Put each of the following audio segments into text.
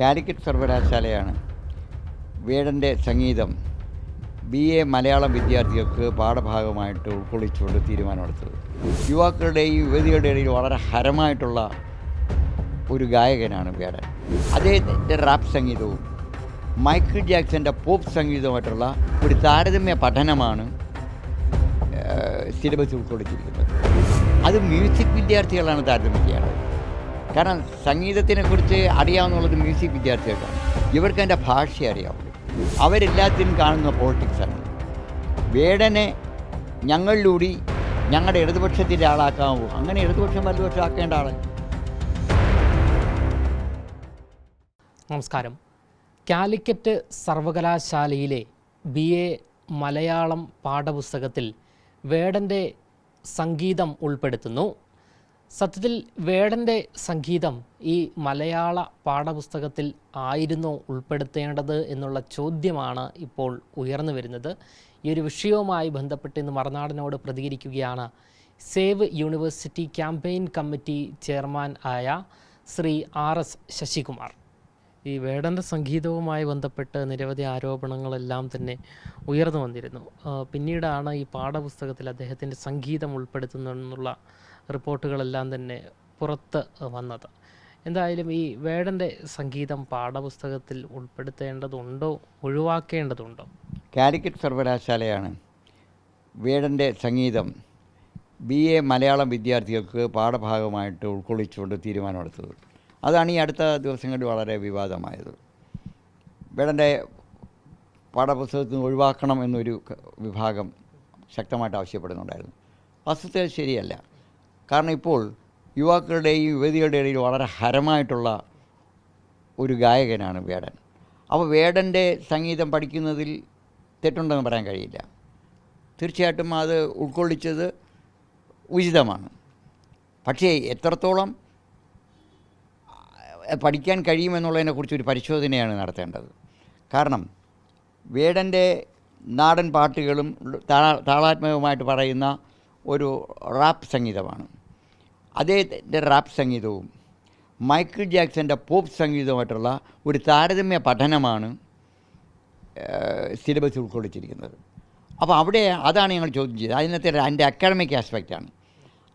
കാലിക്കറ്റ് സർവകലാശാലയാണ് വേടന്റെ സംഗീതം. B A Malayalam വിദ്യാർത്ഥികൾക്ക് പാഠഭാഗമായിട്ട് ഉൾക്കൊള്ളിച്ചുകൊണ്ട് തീരുമാനമെടുത്തത്. യുവാക്കളുടെയും യുവതികളുടെ ഇടയിൽ വളരെ ഹരമായിട്ടുള്ള ഒരു ഗായകനാണ് വേടൻ. അദ്ദേഹത്തിന്റെ റാപ്പ് സംഗീതവും മൈക്കിൾ ജാക്സന്റെ പോപ്പ് സംഗീതവുമായിട്ടുള്ള ഒരു താരതമ്യ പഠനമാണ് സിലബസ് ഉൾക്കൊള്ളിച്ചിരിക്കുന്നത്. അത് മ്യൂസിക് വിദ്യാർത്ഥികളാണ് താരതമ്യം ചെയ്യേണ്ടത് കാരണം സംഗീതത്തിനെക്കുറിച്ച് അറിയാവുന്നുള്ളത് മ്യൂസിക് വിദ്യാർത്ഥികൾക്കാണ്. ഇവർക്ക് എന്റെ ഭാഷ അറിയാവുള്ളൂ അവരെല്ലാത്തിനും കാണുന്ന പോളിറ്റിക്സാണ് വേടനെ ഞങ്ങളിലൂടി ഞങ്ങളുടെ ഇടതുപക്ഷത്തിന്റെ ആളാക്കാമോ അങ്ങനെ ഇടതുപക്ഷം വലതുപക്ഷം ആക്കേണ്ട ആളെ. നമസ്കാരം. കാലിക്കറ്റ് സർവകലാശാലയിലെ ബി എ മലയാളം പാഠപുസ്തകത്തിൽ വേടന്റെ സംഗീതം ഉൾപ്പെടുത്തുന്നു. സത്യത്തിൽ വേടന്റെ സംഗീതം ഈ മലയാള പാഠപുസ്തകത്തിൽ ആയിരുന്നോ ഉൾപ്പെടുത്തേണ്ടത് എന്നുള്ള ചോദ്യമാണ് ഇപ്പോൾ ഉയർന്നു വരുന്നത്. ഈ ഒരു വിഷയവുമായി ബന്ധപ്പെട്ട് ഇന്ന് മറുനാടനോട് പ്രതികരിക്കുകയാണ് save university campaign committee chairman ആയ ശ്രീ ആർ എസ് ശശികുമാർ. ഈ വേടന്റെ സംഗീതവുമായി ബന്ധപ്പെട്ട് നിരവധി ആരോപണങ്ങളെല്ലാം തന്നെ ഉയർന്നു വന്നിരുന്നു. പിന്നീടാണ് ഈ പാഠപുസ്തകത്തിൽ അദ്ദേഹത്തിന്റെ സംഗീതം ഉൾപ്പെടുത്തുന്നുള്ള റിപ്പോർട്ടുകളെല്ലാം തന്നെ പുറത്ത് വന്നത്. എന്തായാലും ഈ വേടന്റെ സംഗീതം പാഠപുസ്തകത്തിൽ ഉൾപ്പെടുത്തേണ്ടതുണ്ടോ? ഒഴിവാക്കേണ്ടതുണ്ടോ? കാലിക്കറ്റ് സർവകലാശാലയാണ് വേടന്റെ സംഗീതം ബി എ മലയാളം വിദ്യാർത്ഥികൾക്ക് പാഠഭാഗമായിട്ട് ഉൾക്കൊള്ളിച്ചുകൊണ്ട് തീരുമാനമെടുത്തത്. അതാണ് ഈ അടുത്ത ദിവസങ്ങളിൽ വളരെ വിവാദമായത്. വേടന്റെ പാഠപുസ്തകത്തിൽ നിന്ന് ഒഴിവാക്കണം എന്നൊരു വിഭാഗം ശക്തമായിട്ട് ആവശ്യപ്പെടുന്നുണ്ടായിരുന്നു. വസ്തുത ശരിയല്ല. കാരണം ഇപ്പോൾ യുവാക്കളുടെയും യുവതികളുടെ ഇടയിൽ വളരെ ഹരമായിട്ടുള്ള ഒരു ഗായകനാണ് വേടൻ. അപ്പോൾ വേടന്റെ സംഗീതം പഠിക്കുന്നതിൽ തെറ്റുണ്ടെന്ന് പറയാൻ കഴിയില്ല. തീർച്ചയായിട്ടും അത് ഉൾക്കൊള്ളിച്ചത് ഉചിതമാണ്. പക്ഷേ എത്രത്തോളം പഠിക്കാൻ കഴിയുമെന്നുള്ളതിനെക്കുറിച്ച് ഒരു പരിശോധനയാണ് നടത്തേണ്ടത്. കാരണം വേടന്റെ നാടൻ പാട്ടുകളും താളാത്മകമായിട്ട് പറയുന്ന ഒരു റാപ്പ് സംഗീതമാണ്. അദ്ദേഹത്തിന്റെ റാപ്പ് സംഗീതവും മൈക്കിൾ ജാക്സന്റെ പോപ്പ് സംഗീതവുമായിട്ടുള്ള ഒരു താരതമ്യ പഠനമാണ് സിലബസ് ഉൾക്കൊള്ളിച്ചിരിക്കുന്നത്. അപ്പോൾ അവിടെ അതാണ് ഞങ്ങൾ ചോദ്യം ചെയ്തത്. അതിനകത്തെ അതിന്റെ അക്കാഡമിക് ആസ്പെക്റ്റാണ്.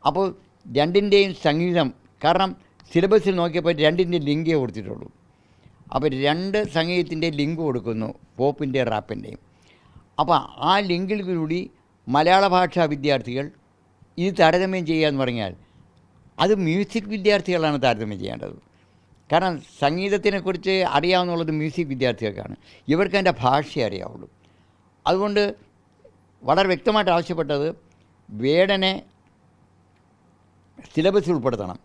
അപ്പോൾ രണ്ടിന്റെയും സംഗീതം കാരണം സിലബസിൽ നോക്കിയപ്പോൾ രണ്ടിന്റെ ലിങ്കേ കൊടുത്തിട്ടുള്ളൂ. അപ്പോൾ രണ്ട് സംഗീതത്തിന്റെ ലിങ്ക് കൊടുക്കുന്നു പോപ്പിന്റെയും റാപ്പിന്റെയും. അപ്പോൾ ആ ലിങ്കിൽ കൂടി മലയാള ഭാഷാ വിദ്യാർത്ഥികൾ ഇത് താരതമ്യം ചെയ്യുക എന്ന് പറഞ്ഞാൽ അത് മ്യൂസിക് വിദ്യാർത്ഥികളാണ് താരതമ്യം ചെയ്യേണ്ടത്. കാരണം സംഗീതത്തിനെക്കുറിച്ച് അറിയാവുന്നുള്ളത് മ്യൂസിക് വിദ്യാർത്ഥികൾക്കാണ്. ഇവർക്ക് അതിന്റെ ഭാഷയെ അറിയാവുള്ളൂ. അതുകൊണ്ട് വളരെ വ്യക്തമായിട്ട് ആവശ്യപ്പെട്ടത് വേടനെ സിലബസിൽ ഉൾപ്പെടുത്തണം.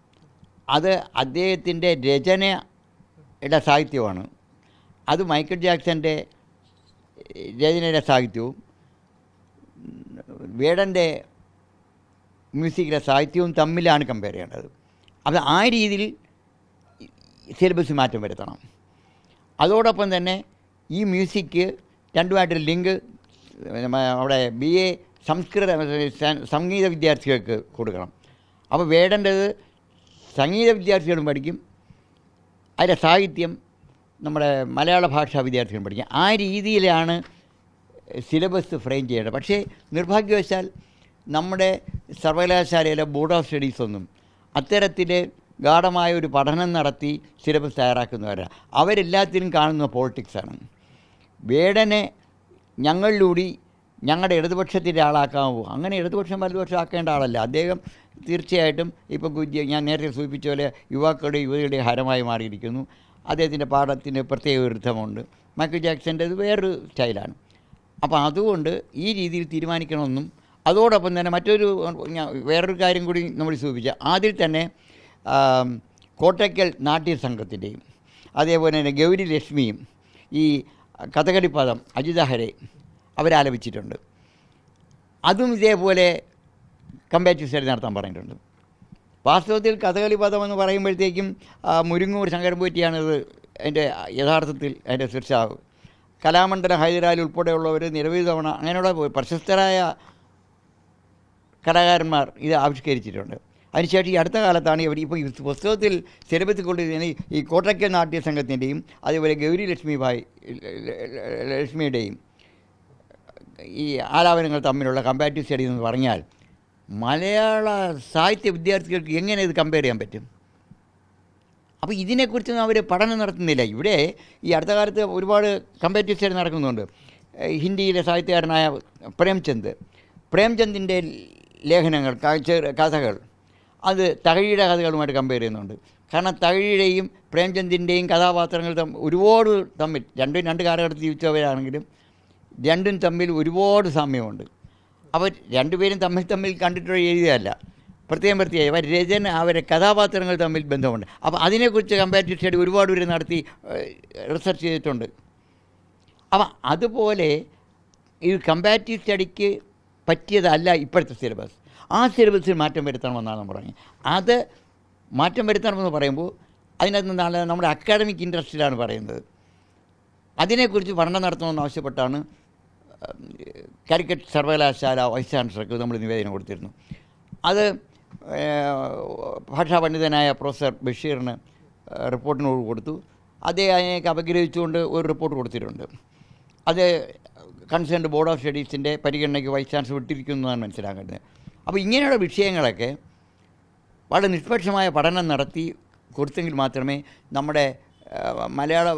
അത് അദ്ദേഹത്തിന്റെ രചനയുടെ സാഹിത്യമാണ്. അത് മൈക്കിൾ ജാക്സന്റെ രചനയുടെ സാഹിത്യവും വേടന്റെ മ്യൂസിക്കിലെ സാഹിത്യവും തമ്മിലാണ് കമ്പയർ ചെയ്യേണ്ടത്. അത് ആ രീതിയിൽ സിലബസ് മാറ്റം വരുത്തണം. അതോടൊപ്പം തന്നെ ഈ മ്യൂസിക് രണ്ടുമായിട്ട് ലിങ്ക് അവിടെ ബി എ സംസ്കൃത സംഗീത വിദ്യാർത്ഥികൾക്ക് കൊടുക്കണം. അപ്പോൾ വേടേണ്ടത് സംഗീത വിദ്യാർത്ഥികളും പഠിക്കും. അതിന്റെ സാഹിത്യം നമ്മുടെ മലയാള ഭാഷാ വിദ്യാർത്ഥികളും പഠിക്കും. ആ രീതിയിലാണ് സിലബസ് ഫ്രെയിം ചെയ്യണം. പക്ഷേ നിർഭാഗ്യവശാൽ നമ്മുടെ സർവകലാശാലയിലെ ബോർഡ് ഓഫ് സ്റ്റഡീസൊന്നും അത്തരത്തിൽ ഗാഠമായ ഒരു പഠനം നടത്തി സിലബസ് തയ്യാറാക്കുന്നവരാണ് അവരെല്ലാത്തിനും കാണുന്ന പോളിറ്റിക്സാണ് വേടനെ ഞങ്ങളിലൂടി ഞങ്ങളുടെ ഇടതുപക്ഷത്തിന്റെ ആളാക്കാമോ അങ്ങനെ ഇടതുപക്ഷം വലതുപക്ഷം ആക്കേണ്ട ആളല്ല. അദ്ദേഹം തീർച്ചയായിട്ടും കുഞ്ഞ് ഞാൻ നേരത്തെ സൂചിപ്പിച്ച പോലെ യുവാക്കളുടെ യുവതിയുടെ ഹരമായി മാറിയിരിക്കുന്നു. അദ്ദേഹത്തിന്റെ പാഠത്തിന് പ്രത്യേക ഒരു മൈക്കിൾ മൈക്കിൾ ജാക്സന്റെത് വേറൊരു സ്റ്റൈലാണ്. അപ്പോൾ അതുകൊണ്ട് ഈ രീതിയിൽ തീരുമാനിക്കണമെന്നും അതോടൊപ്പം തന്നെ മറ്റൊരു വേറൊരു കാര്യം കൂടി നമ്മൾ സൂചിപ്പിച്ച ആദ്യം തന്നെ കോട്ടയ്ക്കൽ നാട്യ സംഘത്തിന്റെയും അതേപോലെ തന്നെ ഗൗരി ലക്ഷ്മിയും ഈ കഥകളി പദം അജിതഹരെ അവരാലപിച്ചിട്ടുണ്ട്. അതും ഇതേപോലെ കമ്പാറ്റീവ് സ്റ്റഡി നടത്താൻ പറഞ്ഞിട്ടുണ്ട്. വാസ്തവത്തിൽ കഥകളി പദം എന്ന് പറയുമ്പോഴത്തേക്കും മുരുങ്ങൂർ ശങ്കരൻപോറ്റിയാണ് ഇത് അതിന്റെ യഥാർത്ഥത്തിൽ അതിന്റെ സൃഷ്ടാവ് കലാമണ്ഡലം ഹൈദരാലി ഉൾപ്പെടെയുള്ളവർ നിരവധി തവണ അങ്ങനെയുള്ള പ്രശസ്തരായ കലാകാരന്മാർ ഇത് ആവിഷ്കരിച്ചിട്ടുണ്ട്. അതിനുശേഷം ഈ അടുത്ത കാലത്താണ് ഇവർ ഇപ്പോൾ ഈ പുസ്തകത്തിൽ കൊണ്ടുവരുന്ന ഈ കോട്ടയ്ക്കൽ നാട്യ സംഘത്തിന്റെയും അതേപോലെ ഗൗരി ലക്ഷ്മി ഭായ് ലക്ഷ്മിയുടെയും ഈ ആലാപനങ്ങൾ തമ്മിലുള്ള കമ്പാരിറ്റീവ് സ്റ്റഡി എന്ന് പറഞ്ഞാൽ മലയാള സാഹിത്യ വിദ്യാർത്ഥികൾക്ക് എങ്ങനെ ഇത് കമ്പയർ ചെയ്യാൻ പറ്റും? അപ്പോൾ ഇതിനെക്കുറിച്ചൊന്നും അവർ പഠനം നടത്തുന്നില്ല. ഇവിടെ ഈ അടുത്ത കാലത്ത് ഒരുപാട് കമ്പാരിറ്റീവ് സ്റ്റഡി നടക്കുന്നുണ്ട്. ഹിന്ദിയിലെ സാഹിത്യകാരനായ പ്രേംചന്ദ്. പ്രേംചന്ദിന്റെ ലേഖനങ്ങൾ കഥകൾ അത് തകഴിയുടെ കഥകളുമായിട്ട് കമ്പയർ ചെയ്യുന്നുണ്ട്. കാരണം തകഴിയുടെയും പ്രേംചന്ദിന്റെയും കഥാപാത്രങ്ങൾ തമ്മിൽ ഒരുപാട് തമ്മിൽ രണ്ടും രണ്ട് കാലഘട്ടത്തിൽ ജീവിച്ചവരാണെങ്കിലും രണ്ടും തമ്മിൽ ഒരുപാട് സാമ്യമുണ്ട്. അവർ രണ്ടുപേരും തമ്മിൽ തമ്മിൽ കണ്ടിട്ടുള്ള എഴുതിയതല്ല പ്രത്യേകം പ്രത്യേകം. രചന അവരെ കഥാപാത്രങ്ങൾ തമ്മിൽ ബന്ധമുണ്ട്. അപ്പോൾ അതിനെക്കുറിച്ച് കമ്പാരിറ്റീവ് സ്റ്റഡി ഒരുപാട് പേര് നടത്തി റിസർച്ച് ചെയ്തിട്ടുണ്ട്. അപ്പം അതുപോലെ ഈ കമ്പാരിറ്റീവ് സ്റ്റഡിക്ക് പറ്റിയതല്ല ഇപ്പോഴത്തെ സിലബസ് ആ സിലബസിൽ മാറ്റം വരുത്തണമെന്നാണ് നമ്മൾ പറഞ്ഞത്. അത് മാറ്റം വരുത്തണമെന്ന് പറയുമ്പോൾ അതിനകത്ത് നിന്നാണ് നമ്മുടെ അക്കാഡമിക് ഇൻട്രസ്റ്റിലാണ് പറയുന്നത്. അതിനെക്കുറിച്ച് പഠനം നടത്തണമെന്ന് ആവശ്യപ്പെട്ടാണ് കാലിക്കറ്റ് സർവകലാശാല വൈസ് ചാൻസലർക്ക് നമ്മൾ നിവേദനം കൊടുത്തിരുന്നു അത് ഭാഷാ പണ്ഡിതനായ പ്രൊഫസർ ബഷീറിന് റിപ്പോർട്ടിനോട് കൊടുത്തു. അദ്ദേഹം അപഗ്രഹിച്ചുകൊണ്ട് ഒരു റിപ്പോർട്ട് കൊടുത്തിട്ടുണ്ട്. അത് കൺസേൺഡ് ബോർഡ് ഓഫ് സ്റ്റഡീസിന്റെ പരിഗണനയ്ക്ക് വൈസ് ചാൻസ് വിട്ടിരിക്കുന്നതാണ് മനസ്സിലാക്കേണ്ടത്. അപ്പോൾ ഇങ്ങനെയുള്ള വിഷയങ്ങളൊക്കെ വളരെ നിഷ്പക്ഷമായ പഠനം നടത്തി കൊടുത്തെങ്കിൽ മാത്രമേ നമ്മുടെ മലയാള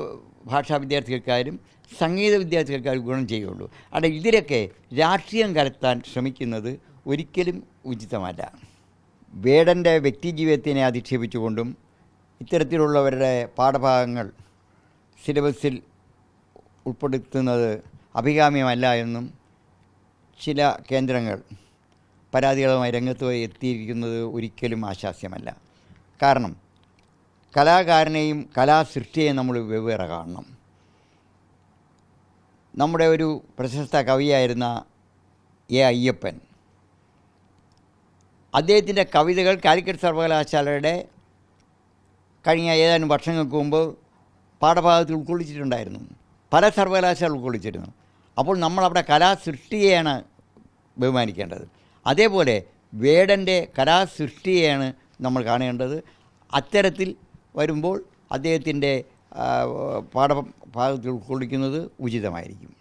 ഭാഷാ വിദ്യാർത്ഥികൾക്കാരും സംഗീത വിദ്യാർത്ഥികൾക്കാരും ഗുണം ചെയ്യുള്ളൂ. അവിടെ ഇതിലൊക്കെ രാഷ്ട്രീയം കലർത്താൻ ശ്രമിക്കുന്നത് ഒരിക്കലും ഉചിതമല്ല. വേടന്റെ വ്യക്തിജീവിതത്തിനെ അധിക്ഷേപിച്ചുകൊണ്ടും ഇത്തരത്തിലുള്ളവരുടെ പാഠഭാഗങ്ങൾ സിലബസിൽ ഉൾപ്പെടുത്തുന്നത് അഭികാമ്യമല്ല എന്നും ചില കേന്ദ്രങ്ങൾ പരാതികളുമായി രംഗത്ത് എത്തിയിരിക്കുന്നത് ഒരിക്കലും ആശാസ്യമല്ല. കാരണം കലാകാരനെയും കലാസൃഷ്ടിയെയും നമ്മൾ വെവ്വേറെ കാണണം. നമ്മുടെ ഒരു പ്രശസ്ത കവിയായിരുന്ന എ അയ്യപ്പൻ അദ്ദേഹത്തിന്റെ കവിതകൾ കാലിക്കറ്റ് സർവകലാശാലയുടെ കഴിഞ്ഞ ഏതാനും വർഷങ്ങൾക്ക് മുമ്പ് പാഠഭാഗത്തിൽ ഉൾക്കൊള്ളിച്ചിട്ടുണ്ടായിരുന്നു. പല സർവകലാശാല ഉൾക്കൊള്ളിച്ചിരുന്നു. അപ്പോൾ നമ്മളവിടെ കലാസൃഷ്ടിയെയാണ് ബഹുമാനിക്കേണ്ടത്. അതേപോലെ വേടന്റെ കലാസൃഷ്ടിയെയാണ് നമ്മൾ കാണേണ്ടത്. അത്തരത്തിൽ വരുമ്പോൾ അദ്ദേഹത്തിന്റെ പാഠഭാഗത്തിൽ ഉൾക്കൊള്ളിക്കുന്നത് ഉചിതമായിരിക്കും.